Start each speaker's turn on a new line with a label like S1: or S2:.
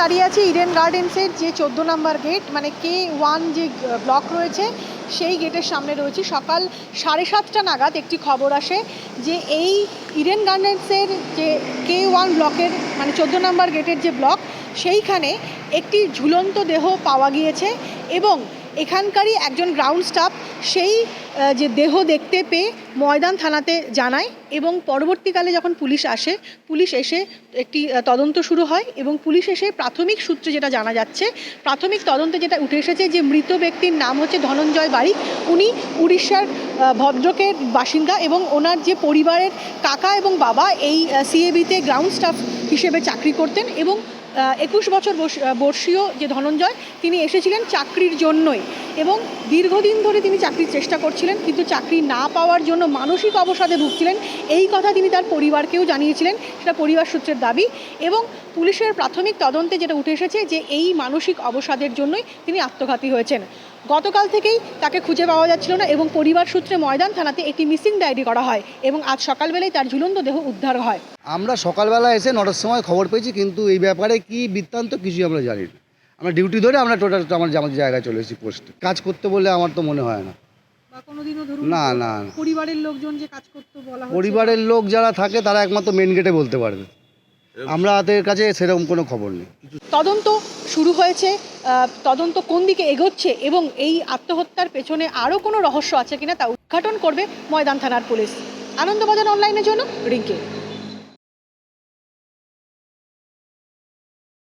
S1: দাঁড়িয়ে আছি ইডেন গার্ডেন্সের যে চোদ্দ নাম্বার গেট মানে কে ওয়ান যে ব্লক রয়েছে, সেই গেটের সামনে রয়েছে। সকাল সাড়ে সাতটা নাগাদ একটি খবর আসে যে এই ইডেন গার্ডেন্সের যে কে ওয়ান ব্লকের মানে চোদ্দ নাম্বার গেটের যে ব্লক, সেইখানে একটি ঝুলন্ত দেহ পাওয়া গিয়েছে এবং এখানকারই একজন গ্রাউন্ড স্টাফ সেই যে দেহ দেখতে পেয়ে ময়দান থানাতে জানায় এবং পরবর্তীকালে যখন পুলিশ আসে, পুলিশ এসে একটি তদন্ত শুরু হয় এবং পুলিশ এসে প্রাথমিক সূত্রে যেটা জানা যাচ্ছে, প্রাথমিক তদন্তে যেটা উঠে এসেছে যে মৃত ব্যক্তির নাম হচ্ছে ধনঞ্জয় বারিক। উনি উড়িষ্যার ভদ্রকের বাসিন্দা এবং ওনার যে পরিবারের কাকা এবং বাবা এই সিএবিতে গ্রাউন্ড স্টাফ হিসেবে চাকরি করতেন এবং একুশ বছর বর্ষীয় যে ধনঞ্জয়, তিনি এসেছিলেন চাকরির জন্যই এবং দীর্ঘদিন ধরে তিনি চাকরির চেষ্টা করছিলেন। কিন্তু চাকরি না পাওয়ার জন্য মানসিক অবসাদে ভুগছিলেন। এই কথা তিনি তার পরিবারকেও জানিয়েছিলেন, সেটা পরিবার সূত্রের দাবি। এবং পুলিশের প্রাথমিক তদন্তে যেটা উঠে এসেছে যে এই মানসিক অবসাদের জন্যই তিনি আত্মঘাতী হয়েছেন। গতকাল থেকেই তাকে খুঁজে পাওয়া যাচ্ছিল না এবং পরিবার সূত্রে ময়দান থানাতে একটি মিসিং ডায়েরি করা হয় এবং আজ সকালবেলায় তার ঝুলন্ত দেহ উদ্ধার হয়।
S2: আমরা সকালবেলা এসে নটার সময় খবর পেয়েছি, কিন্তু এই ব্যাপারে কি বৃত্তান্ত কিছুই আমরা জানি না আমরা ডিউটি ধরে আমরা টোটাল আমার জায়গায় চলে এসেছি পোস্টে। কাজ করতে বলে আমার তো মনে হয় না। না না না।
S1: পরিবারের লোকজন যে কাজ করতে বলা
S2: পরিবারের লোক যারা থাকে তারা একমাত্র মেন গেটে বলতে পারবে। আমরা হাতের কাছে সেরকম কোনো খবর নেই।
S1: তদন্ত শুরু হয়েছে আহ, তদন্ত কোন দিকে এগোচ্ছে এবং এই আত্মহত্যার পেছনে আরও কোনো রহস্য আছে কিনা তা উদ্ঘাটন করবে ময়দান থানার পুলিশ। আনন্দবাজার অনলাইনের জন্য রিঙ্কি।